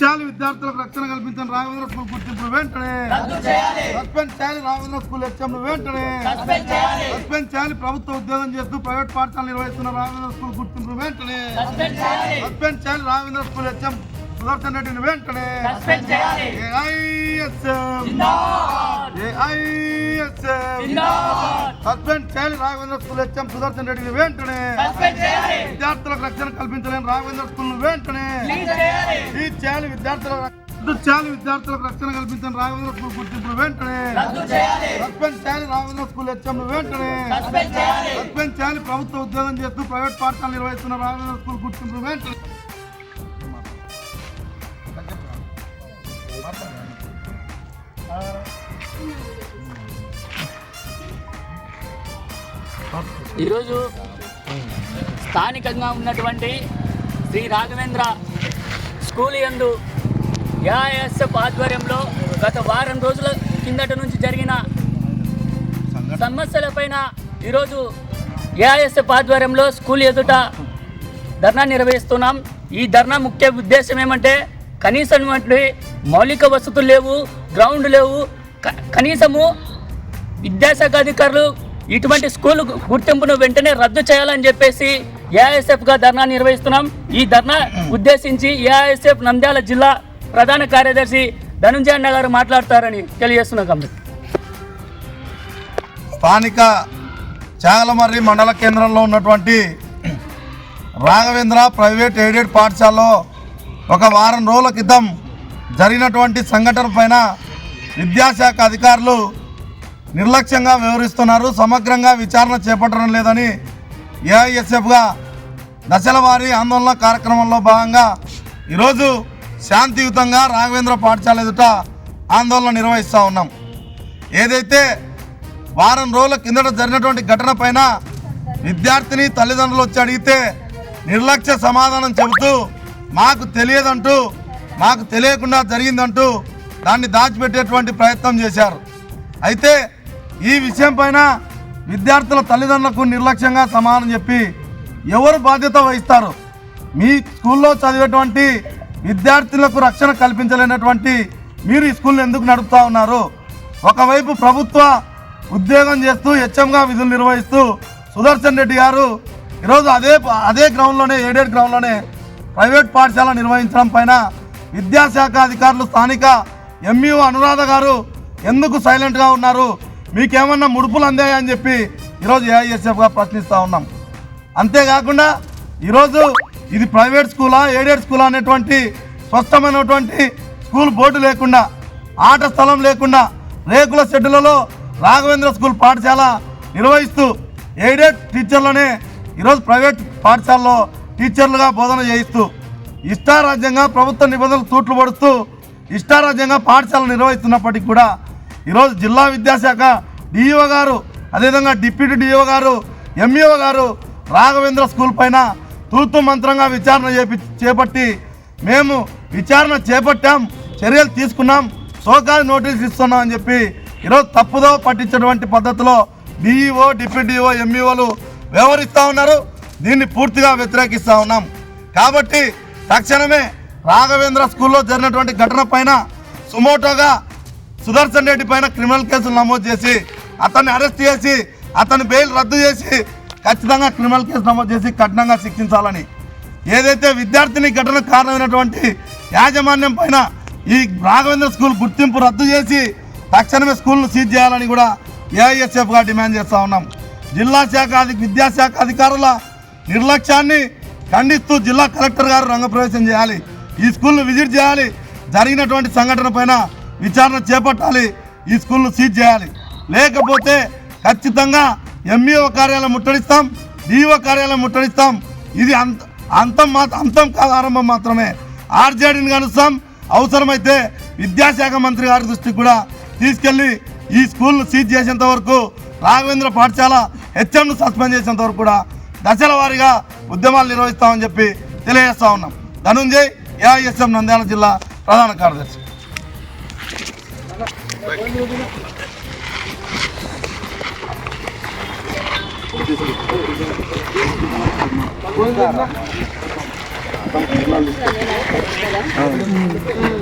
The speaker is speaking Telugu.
చేయాలి విద్యార్థులకు రక్షణ కల్పించిన రాఘవేంద్ర స్కూల్ గుర్తింపు వెంటనే. సస్పెండ్ చేయాలి రాఘవేంద్ర స్కూల్ హెచ్ఎం వెంటనే. సస్పెండ్ చేయాలి. ప్రభుత్వ ఉద్యోగం చేస్తూ ప్రైవేట్ పాఠశాల నిర్వహిస్తున్న రాఘవేంద్ర స్కూల్ గుర్తింపు వెంటనే. సస్పెండ్ చేయాలి. రాఘవేంద్ర స్కూల్ హెచ్ఎం సుదర్శన్ రెడ్డిని వెంటనే. ఏఐఎస్ఎం. ఏఐఎస్ఎం సస్పెండ్ చేయాలి. రాఘవేంద్ర స్కూల్ హెచ్ఎం సుదర్శన్ రెడ్డిని వెంటనే విద్యార్థులకు రక్షణ కల్పించలేని రాఘవేంద్ర స్కూల్ వెంటనే ఈ చేయాలి. విద్యార్థులకు రద్దు చేయాలి. విద్యార్థులకు రక్షణ కల్పించిన రాఘవేంద్ర స్కూల్ గుర్తింపు వెంటనే సస్పెండ్ చేయాలి. రాఘవేంద్ర స్కూల్ హెచ్ఎం వెంటనే సస్పెండ్ చేయాలి. ప్రభుత్వ ఉద్యోగం చేస్తూ ప్రైవేట్ పాఠశాల నిర్వహిస్తున్న రాఘవేంద్ర స్కూల్ గుర్తింపు వెంటనే ఈరోజు స్థానికంగా ఉన్నటువంటి శ్రీ రాఘవేంద్ర స్కూల్ యందు ఏఐఎస్ఎఫ్ ఆధ్వర్యంలో గత వారం రోజుల కిందట నుంచి జరిగిన సమస్యలపైన ఈరోజు ఏఐఎస్ఎఫ్ ఆధ్వర్యంలో స్కూల్ ఎదుట ధర్నా నిర్వహిస్తున్నాం. ఈ ధర్నా ముఖ్య ఉద్దేశం ఏమంటే వంటి మౌలిక వసతులు లేవు గ్రౌండ్ లేవు క- కనీసము విద్యాశాఖ అధికారులు ఇటువంటి స్కూల్ గుర్తింపును వెంటనే రద్దు చేయాలని చెప్పేసి ఏఐఎస్ఎఫ్గా ధర్నా నిర్వహిస్తున్నాం. ఈ ధర్నా ఉద్దేశించి ఏఐఎస్ఎఫ్ నంద్యాల జిల్లా ప్రధాన కార్యదర్శి ధనుంజయ అన్న గారు మాట్లాడతారని తెలియజేస్తున్నాం కమిటీ స్థానిక చాగలమర్రి మండల కేంద్రంలో ఉన్నటువంటి రాఘవేంద్ర ప్రైవేట్ ఎయిడెడ్ పాఠశాలలో ఒక వారం రోజుల క్రితం జరిగినటువంటి సంఘటన పైన విద్యాశాఖ అధికారులు నిర్లక్ష్యంగా వ్యవహరిస్తున్నారు సమగ్రంగా విచారణ చేపట్టడం లేదని ఏఐఎస్ఎఫ్గా దశల వారీ ఆందోళన కార్యక్రమంలో భాగంగా ఈరోజు శాంతియుతంగా రాఘవేంద్ర పాఠశాల ఎదుట ఆందోళన నిర్వహిస్తూ ఉన్నాం. ఏదైతే వారం రోజుల కిందట జరిగినటువంటి ఘటన పైన విద్యార్థిని తల్లిదండ్రులు వచ్చి అడిగితే నిర్లక్ష్య సమాధానం చెబుతూ మాకు తెలియదంటూ మాకు తెలియకుండా జరిగిందంటూ దాన్ని దాచిపెట్టేటువంటి ప్రయత్నం చేశారు. అయితే ఈ విషయం పైన విద్యార్థుల తల్లిదండ్రులకు నిర్లక్ష్యంగా సమానం చెప్పి ఎవరు బాధ్యత వహిస్తారు? మీ స్కూల్లో చదివేటువంటి విద్యార్థులకు రక్షణ కల్పించలేనటువంటి మీరు ఈ స్కూల్ని ఎందుకు నడుపుతా ఉన్నారు? ఒకవైపు ప్రభుత్వ ఉద్యోగం చేస్తూ హెచ్ఎంగా విధులు నిర్వహిస్తూ సుదర్శన్ రెడ్డి గారు ఈరోజు అదే అదే గ్రౌండ్లోనే ఏడేడు గ్రౌండ్లోనే ప్రైవేట్ పాఠశాల నిర్వహించడం పైన విద్యాశాఖ అధికారులు స్థానిక ఎంఈఓ అనురాధ గారు ఎందుకు సైలెంట్గా ఉన్నారు? మీకేమన్నా ముడుపులు అందాయా అని చెప్పి ఈరోజు ఏఐఎస్ఎఫ్గా ప్రశ్నిస్తూ ఉన్నాం. అంతేకాకుండా ఈరోజు ఇది ప్రైవేట్ స్కూలా ఎయిడెడ్ స్కూలా అనేటువంటి స్పష్టమైనటువంటి స్కూల్ బోర్డు లేకుండా ఆట స్థలం లేకుండా రేకుల షెడ్డులలో రాఘవేంద్ర స్కూల్ పాఠశాల నిర్వహిస్తూ ఎయిడెడ్ టీచర్లనే ఈరోజు ప్రైవేట్ పాఠశాలలో టీచర్లుగా బోధన చేయిస్తూ ఇష్టారాజ్యంగా ప్రభుత్వ నిబంధనలు తూట్లు పడుతూ ఇష్టారాజ్యంగా పాఠశాలలు నిర్వహిస్తున్నప్పటికీ కూడా ఈరోజు జిల్లా విద్యాశాఖ డిఈఓ గారు అదేవిధంగా డిప్యూటీ డిఈఓ గారు ఎంఈఓ గారు రాఘవేంద్ర స్కూల్ పైన తూర్తు మంత్రంగా విచారణ చేపి చేపట్టి మేము విచారణ చేపట్టాం చర్యలు తీసుకున్నాం సోకాలు నోటీసులు ఇస్తున్నాం అని చెప్పి ఈరోజు తప్పుదో పట్టించినటువంటి పద్ధతిలో డిఈఓ డిప్యూటీ డిఓ ఎంఈఓలు వ్యవహరిస్తూ ఉన్నారు. దీన్ని పూర్తిగా వ్యతిరేకిస్తూ ఉన్నాం. కాబట్టి తక్షణమే రాఘవేంద్ర స్కూల్లో జరిగినటువంటి ఘటన పైన సుమోటోగా సుదర్శన్ రెడ్డి పైన క్రిమినల్ కేసులు నమోదు చేసి అతన్ని అరెస్ట్ చేసి అతని బెయిల్ రద్దు చేసి ఖచ్చితంగా క్రిమినల్ కేసు నమోదు చేసి కఠినంగా శిక్షించాలని. ఏదైతే విద్యార్థిని ఘటన కారణమైనటువంటి యాజమాన్యం పైన ఈ రాఘవేంద్ర స్కూల్ గుర్తింపు రద్దు చేసి తక్షణమే స్కూల్ను సీజ్ చేయాలని కూడా ఏఐఎస్ఎఫ్గా డిమాండ్ చేస్తూ ఉన్నాం. జిల్లా శాఖ అధి విద్యాశాఖ అధికారుల నిర్లక్ష్యాన్ని ఖండిస్తూ జిల్లా కలెక్టర్ గారు రంగప్రవేశం చేయాలి. ఈ స్కూల్ను విజిట్ చేయాలి. జరిగినటువంటి సంఘటన పైన విచారణ చేపట్టాలి. ఈ స్కూల్ను సీజ్ చేయాలి. లేకపోతే ఖచ్చితంగా ఎంఈఓ కార్యాలయం ముట్టడిస్తాం డిఓ కార్యాలయం ముట్టడిస్తాం. ఇది అంత అంతం మాత్రం అంతం కాదు ఆరంభం మాత్రమే. ఆర్జేడీని కలుస్తాం. అవసరమైతే విద్యాశాఖ మంత్రి గారి దృష్టికి కూడా తీసుకెళ్ళి ఈ స్కూల్ను సీజ్ చేసేంత వరకు రాఘవేంద్ర పాఠశాల హెచ్ఎంను సస్పెండ్ చేసేంత వరకు కూడా దశల వారీగా ఉద్యమాలు నిర్వహిస్తామని చెప్పి తెలియజేస్తా ఉన్నాం. ధనుంజయ్ ఏఐఎస్ఎం నంద్యాల జిల్లా ప్రధాన కార్యదర్శి. 嗯好